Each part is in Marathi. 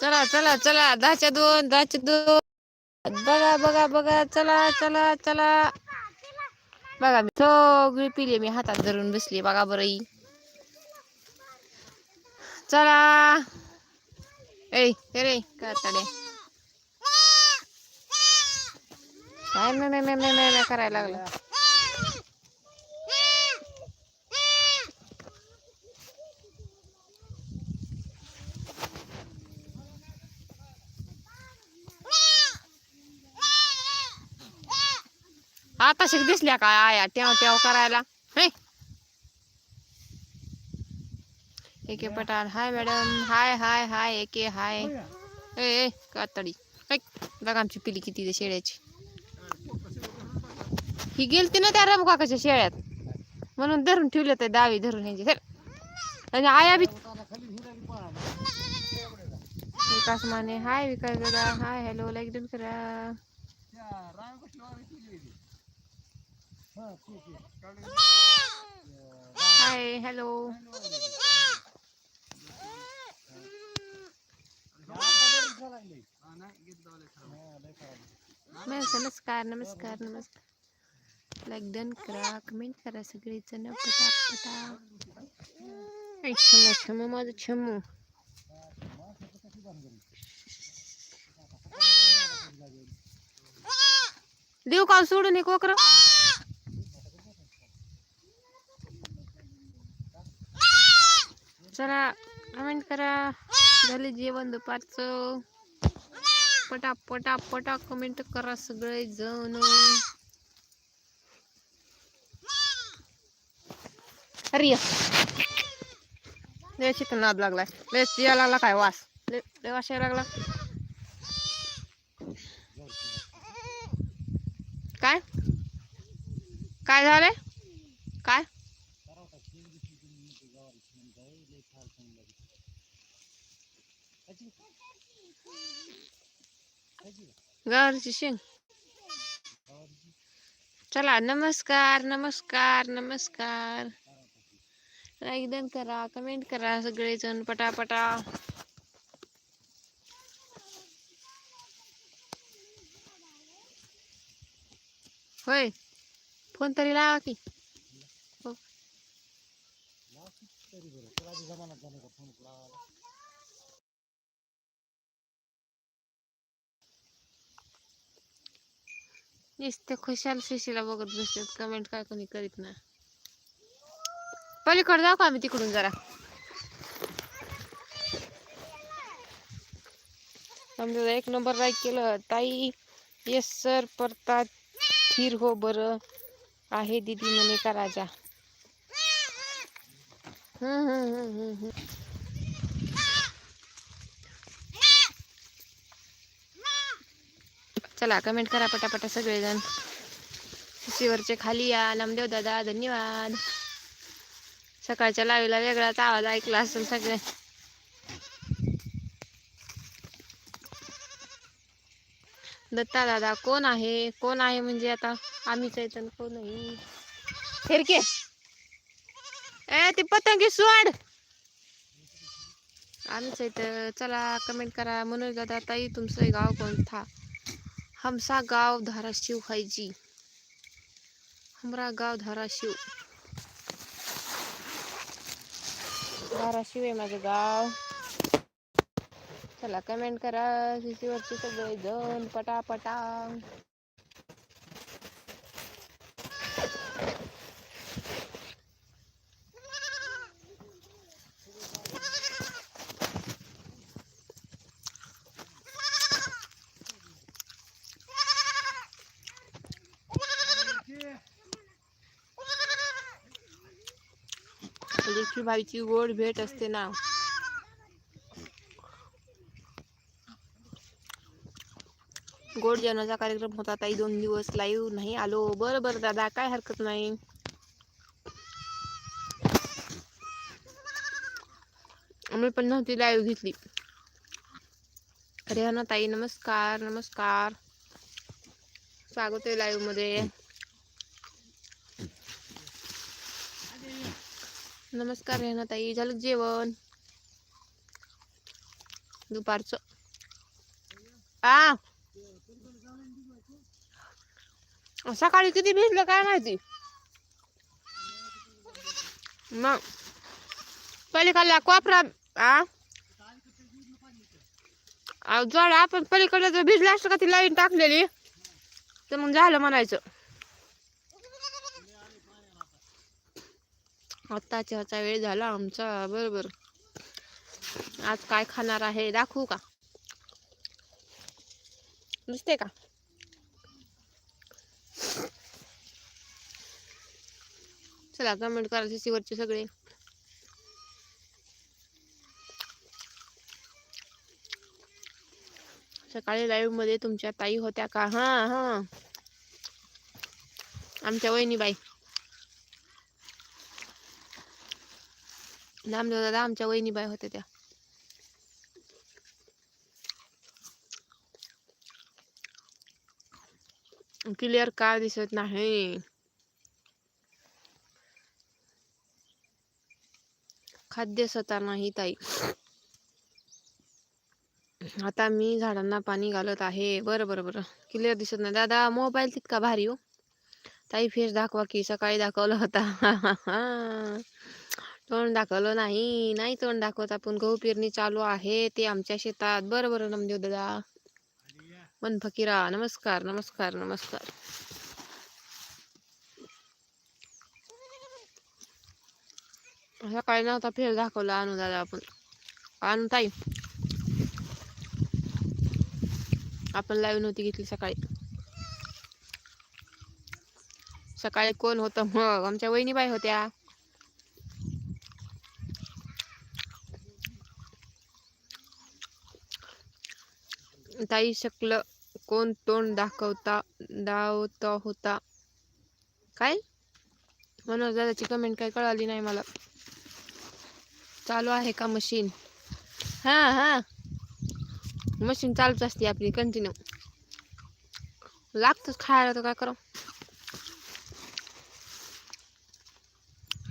चला चला चला दहाच्या दोन दहाच्या दोन. बघा बघा बघा चला चला चला. बघा मी सगळी पिले मी हातात धरून बसली बघा बरं चला. ए रे काय काय नाही नाही नाही नाही नाही करायला लागलं. आता शिक दिसल्या काय आया टेव टेव करायला. एके पठाण हाय मॅडम. हाय हाय हाय एके हाय. ए ए कातडी. ऐक बघा आमची पिली किती ते शेळ्याची. ही गेलती ना त्या रमकाकाच्या शेळ्यात. म्हणून धरून ठेवलं ते दावी धरून ह्यांची. सर आणि आया बी विकास माने हाय विकास दादा. हाय हॅलो लाईक डन करा हाय हॅलो. नमस्कार नमस्कार नमस्कार. लाईक डन करा कमेंट करा सगळेजण पटा पटा. ऐ, छमो माझं छमो देऊ का सोडून एक कोकर. चला कमेंट करा. झाले जेवण दुपारचं. पटा पटा पटा कमेंट करा सगळे जण अरे लय चिकन नाद लागलाय. लय या लागला काय वास? लय लय वास यायला लागला. काय? काय झालंय काय गवारीची शेंग. चला नमस्कार नमस्कार नमस्कार. लाईक डन करा कमेंट करा सगळेजण पटापटा. होय फोन तरी लावा की. हो. नुसते खुशाल शिशीला बघत बसतात कमेंट काय कोणी करीत ना पलीकडे जाऊ का आम्ही तिकडून जरा? समजा एक नंबर लाईक केलं. ताई येस सर परता स्थिर हो बरं. आहे दीदी म्हणे का राजा? हम्म, हम्म, हम्म, हम्म, हम्म. चला कमेंट करा पटापटा सगळेजण. शिवरचे खाली या. नामदेव दादा धन्यवाद. सकाळच्या लावीला वेगळाच आवाज ऐकला असेल सगळे. दत्ता दादा कोण आहे? कोण आहे म्हणजे आता? आम्हीच आहे कोण नाही फिरके. ए ती पतंगी सोड! आम्हीच येतं चला कमेंट करा. मनोज दादा ताई तुमचं गाव कोणता हमसा गाव धाराशिव है जी। हमरा गाव धाराशिव धाराशिव आहे माझं गाव। चला कमेंट करा शिशीवरचे सगळे जण पटापटा। लेखी भाईची गोड भेट असते ना. गोड जेवणाचा कार्यक्रम होता ताई दोन दिवस लाईव्ह नाही आलो. बरं बरं दादा काय हरकत नाही. मी पण नव्हती लाईव्ह घेतली. रेहाना ताई नमस्कार नमस्कार. स्वागत आहे लाईव्हमध्ये. नमस्कार रेना ताई झालं जेवण? दुपारचं. आ? सकाळी किती भिजलं काय माहिती? मग पलीकडला कोपरा आ? जर आपण पलीकडला जर भिजला असतं का ती लाईन टाकलेली? तर मग झालं म्हणायचं. आत्ताच्याचा वेळ झाला आमचा. बरोबर. आज काय खाणार आहे दाखवू का? नुसते का? चला कमेंट करायचे सीसीवरचे सगळे. सकाळी लाईव्हमध्ये तुमच्या ताई होत्या का? हा हा. आमच्या वहिनीबाई. नामदेव दादा आमच्या वहिनीबाई होत्या त्या. क्लिअर का दिसत नाही. खाद्य सता नाही ताई. आता मी झाडांना पाणी घालत आहे. बरं बरं बरं. क्लिअर दिसत नाही. दादा मोबाईल तितका भारी हो. ताई फेस दाखवा की सकाळी दाखवला होता. तोंड दाखवलं नाही नाही तोंड दाखवत आपण. गहू पेरणी चालू आहे ते आमच्या शेतात. बरं बरं नमदेव दादा. मन फकीरा. नमस्कार नमस्कार नमस्कार. सकाळी नव्हता फेर दाखवला आणू दादा आपण. आणू ताई. आपण लाईव्ह नव्हती घेतली सकाळी. सकाळी कोण होतं मग? आमच्या वहिनीबाई होत्या. ताई शकल. कोण तोंड दाखवता दावत होता. काय? मनोज दादाची कमेंट काय कळाली नाही मला. चालू आहे का मशीन हा हा. मशीन चालूच असते आपली कंटिन्यू लागतच खायला तर काय करू?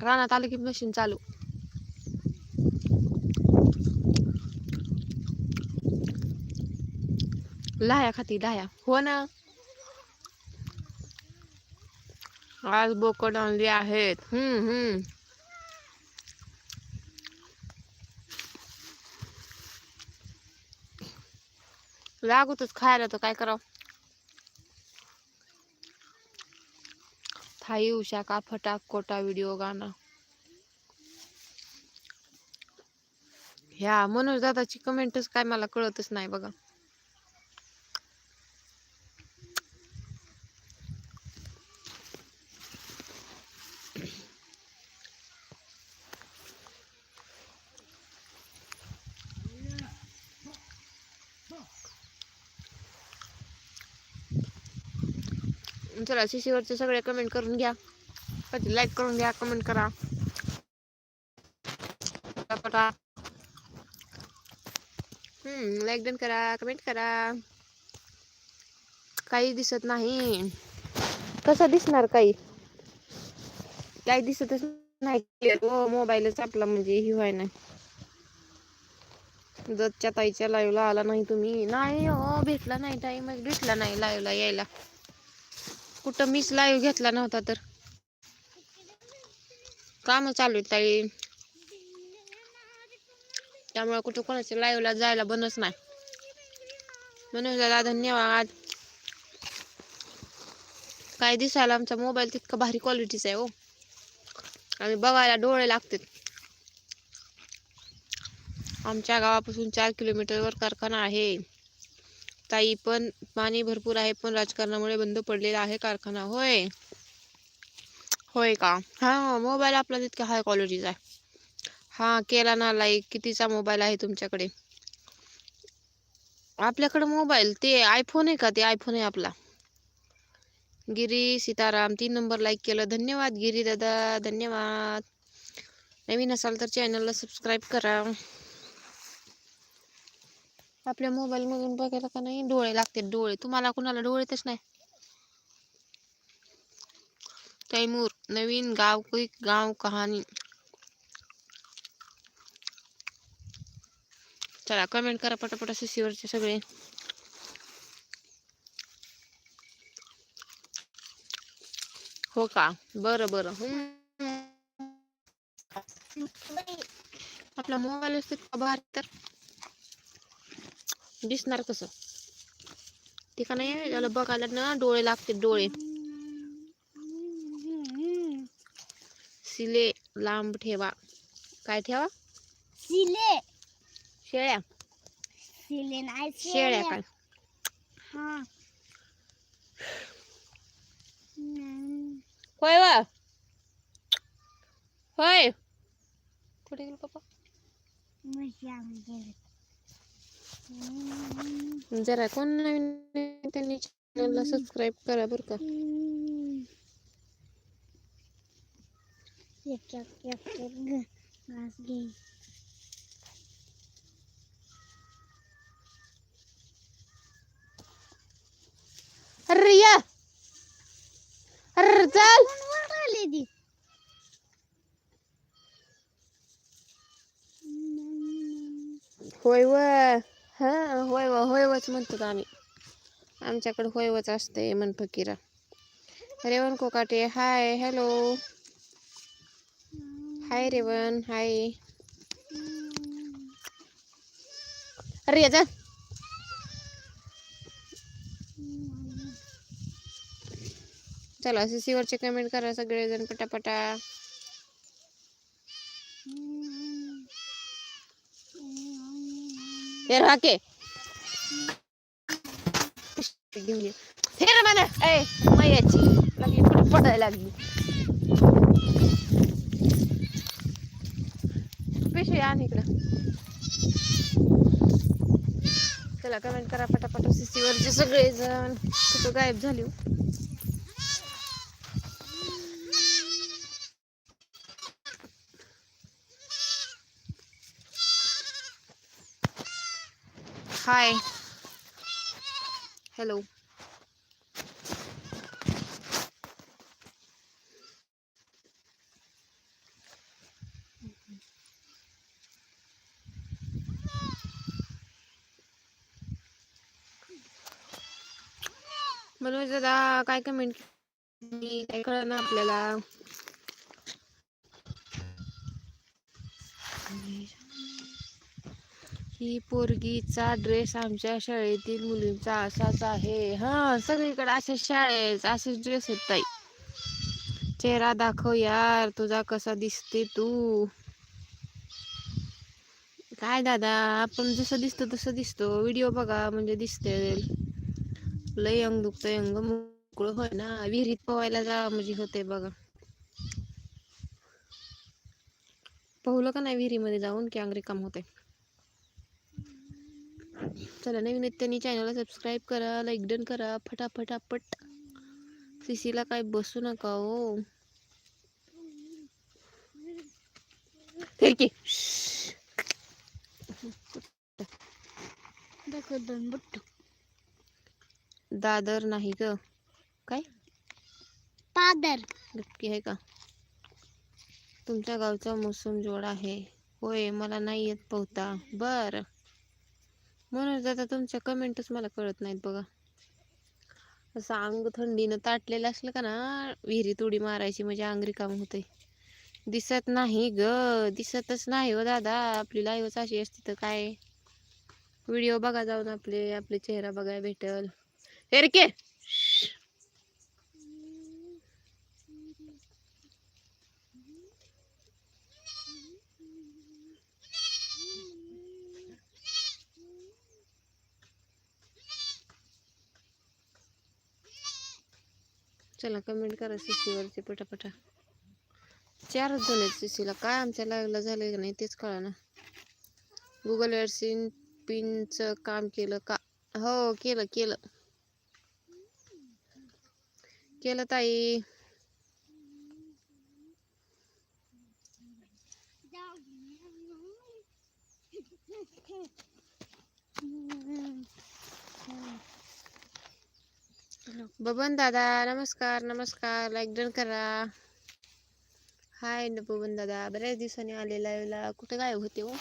रानात आलं की मशीन चालू. लाया खाती लाया. हो ना? आज बोकड आणली आहेत. हम्म हम्म. लागतच खायला तर काय करावं? थाई उषा का फटाक कोटा व्हिडिओ गाणं. ह्या मनोज दादाची कमेंटच काय मला कळतच नाही बघा. चला शिशीवरचे सगळे कमेंट करून घ्या. कधी लाईक करून घ्या कमेंट करा. पटा हम्म लाईक डन करा कमेंट करा. काही दिसत नाही. कसं दिसणार काही? काही दिसतच नाही. क्लिअर हो मोबाईलच आपला म्हणजे ही व्हाय नाही. दत्तच्या ताईच्या लाईव्हला आला नाही तुम्ही. नाही हो भेटला नाही टाईमच भेटला नाही लाईव्हला यायला. कुठं मीच लाईव्ह घेतला नव्हता तर. काम चालू आहेत ताई. त्यामुळे कुठं कोणाच्या लाईव्हला जायला बनच नाही. मनोजला धन्यवाद. काय दिसायला आमचा मोबाईल तितका भारी क्वालिटीचा आहे हो. आणि बघायला डोळे लागतात. आमच्या गावापासून चार किलोमीटरवर कारखाना आहे. ताई पण पाणी भरपूर आहे पण राजकारणामुळे बंद पडलेला आहे कारखाना होय? होय का? हा मोबाईल आपला तितका हाय क्वालिटीचा आहे. हा केला ना लाईक कितीचा मोबाईल आहे तुमच्याकडे? आपल्याकडे मोबाईल ते आयफोन आहे का? ते आयफोन आहे आपला. गिरी सीताराम तीन नंबर लाईक केलं. धन्यवाद गिरी दादा धन्यवाद. नवीन असाल तर चॅनलला सबस्क्राईब करा. आपल्या मोबाईल मधून बघायला का नाही डोळे लागते डोळे. तुम्हाला कुणाला डोळेतच नाही. तैमूर नवीन गाव की गाव कहाणी चला कमेंट करा पटापटा सीसीवरचे सगळे. हो का? बरं बरं. आपला मोबाईल असतो का भारी तर? दिसणार कसं? ते का नाही त्याला बघायला ना डोळे लागते डोळे. सिले लांब ठेवा. काय ठेवा? सिले. शेळ्या. सिले नाही शेळ्या काय? हा. होय वा. होय. कुठे गेलो पप्पा म्हशी आम्ही गेलो. हम्म. जरा कोण नवीन आहे त्यांनी चॅनलला सबस्क्राईब करा बरं का हम्म. एक एक एक एक ग- घास घे अरे या अरे चल कोण वर आली ती होय व हां होय व होयवच म्हणतो आम्ही. आमच्याकडे होयवच असते मन फकीरा. Revan Kokate hi hello. Hi Revan hi. अरे जा. चला सीसीवरचे कमेंट करा सगळेजण पटापटा. हे राके घेऊन ये हे रे मला ए मैयाची लागली पुढे पडायला लागली पिशवी आण इकडं चला कमेंट करा पटापट सीसीवरचे सगळेजण कुठं गायब झाले हाय हॅलो मनोज दादा काय कमेंट काय कळलं ना आपल्याला ही पोरगीचा ड्रेस आमच्या शाळेतील मुलींचा असाच आहे. हा सगळीकडे अशाच शाळेत असेच ड्रेस आहेत ताई. चेहरा दाखव यार तुझा कसा दिसते तू. काय दादा आपण जसं दिसतो तसं दिसतो. व्हिडिओ बघा म्हणजे दिसते लय अंग दुखतंय अंग मोकळं होय ना. विहिरीत पोहायला जा म्हणजे होते बघा. पोहलं का नाही विहिरीमध्ये जाऊन की अंग रिकाम होते चला नवीन आहेत त्यांनी चॅनलला सबस्क्राईब करा लाईक डन करा फटाफटापट. सीसीला काय बसू नका हो. दादर नाही ग. काय? पादर. नक्की आहे का? तुमच्या गावचा मोसम जोड आहे. होय मला नाही येत पोहता बर. म्हणून आता तुमच्या कमेंटच मला कळत नाहीत बघा. असं अंग थंडीनं ताटलेलं असलं का ना विहिरीत उडी मारायची म्हणजे अंग रिकाम होते दिसत नाही ग दिसतच नाही हो दादा. आपली लाईवच अशी असते तर काय? व्हिडिओ बघा जाऊन आपले आपले चेहरा बघायला भेटल. हेरके चला कमेंट करा सीसीवरचे पटापटा. चारच जण आहेत सीसीला काय आमच्या लागला झाले का नाही तेच कळा ना गुगल एडसिन पिनचं काम केलं का? हो केलं केलं. केलं ताई. बबन दादा नमस्कार नमस्कार. लाईक डन करा. हाय न बबन दादा. बऱ्याच दिवसांनी आलेला लाईव्हला कुठे गायब होते हो?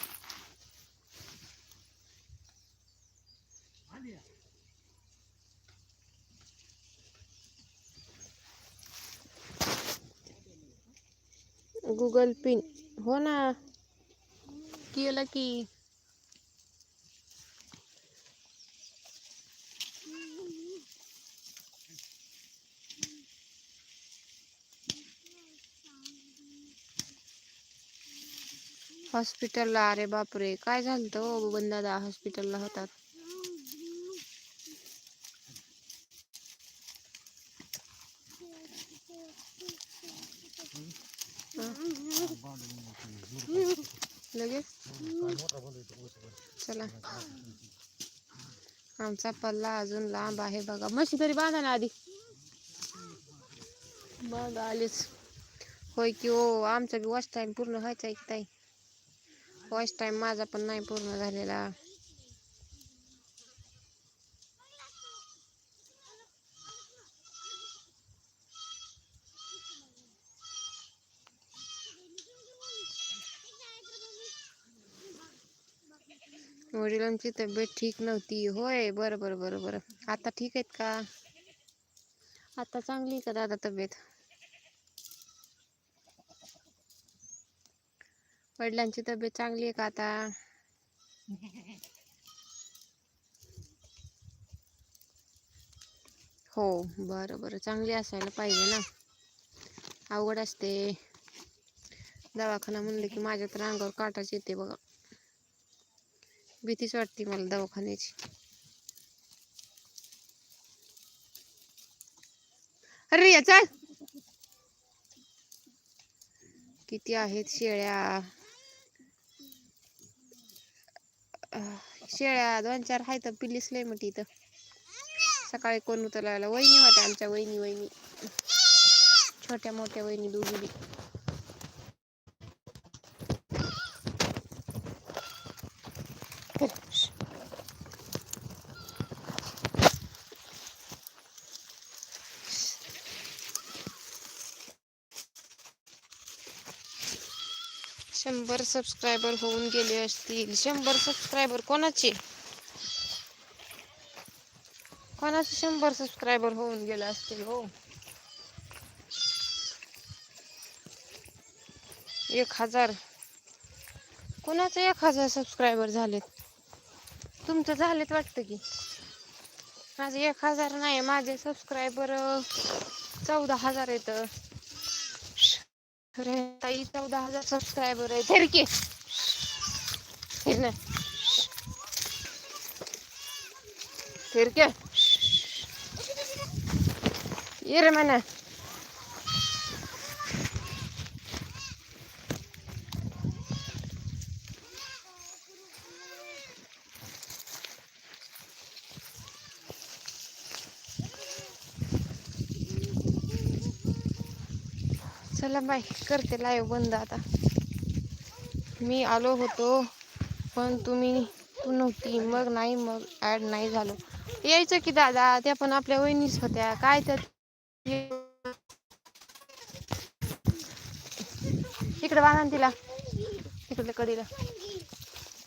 गुगल पिन हो ना. केलं की. हॉस्पिटलला? अरे बापरे. काय झालं हो बंदादा हॉस्पिटलला होतात? लगेच? चला. आमचा पल्ला अजून लांब आहे बघा. मशी तरी बांधा ना आधी. बघा आलीच. होय की हो. आमचा बी वॉच टाईम पूर्ण व्हायचा एक ताई? वॉच टाइम माझा पण नाही पूर्ण झालेला. वडिलांची तब्येत ठीक नव्हती. होय बरं बरं बरं बरं. आता ठीक आहेत का? आता चांगली का दादा तब्येत? वडिलांची तब्येत चांगली आहे का आता? हो बरं बरं. चांगली असायला पाहिजे ना. अवघड असते. दवाखाना म्हणलं की माझ्या तर अंगावर काटाच येते बघा. भीतीच वाटते मला दवाखान्याची. अरे याचा चल. किती आहेत शेळ्या? शेळ्या दोन चार आहेत पिल्लीस लय मोठी इथं. सकाळी कोण उतरला वहिनी होत्या आमच्या वहिनी वहिनी. छोट्या मोठ्या वहिनी दोघी बी शंभर सबस्क्रायबर होऊन गेले असतील. शंभर सबस्क्रायबर कोणाचे? कोणाचे शंभर सबस्क्रायबर होऊन गेले असतील हो? एक हजार. कोणाचे एक हजार सबस्क्रायबर झालेत? तुमचं झालेत वाटतं की? माझे एक हजार नाही माझे सबस्क्रायबर चौदा हजार आहेत. अरे ताई चौदा हजार सबस्क्रायबर आहे फिर की फिर ये रे मैंने. चला बाय करते लाईव्ह बंद आता. मी आलो होतो पण तुम्ही तू नव्हती. मग नाही मग ॲड नाही झालो. यायचं की दादा त्या पण आपल्या वहिनीच होत्या. काय त्या इकडे बांधा तिला. तिकडल्या कडीला.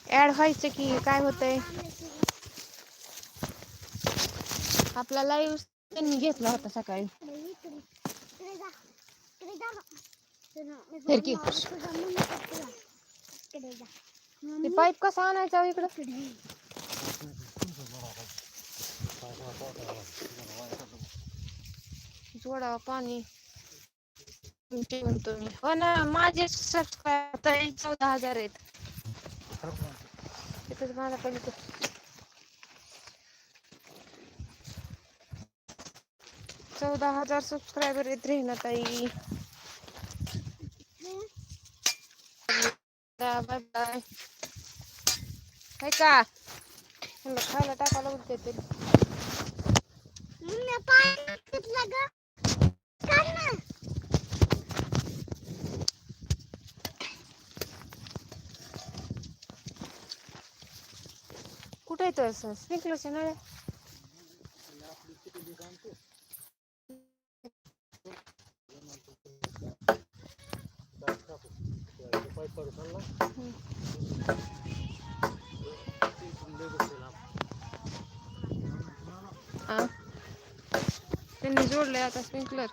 ॲड व्हायचं की काय होतंय? आपला लाईव्ह त्यांनी घेतला होता सकाळी. फिर ते पाईप कसा आणायचा इकडे इकडं? जोडावा पाणी. ते म्हणतो मी. हो ना माझे सबस्क्राईबर चौदा हजार आहेत. तिथंच माझा पलीकडे चौदा हजार सबस्क्रायबर आहेत रे ना ताई. बाय बाय हाय का खायला टाकायला उलटे तरी कुठे येतो स्प्रिंकलरच्या नळ्या hayata sprinkler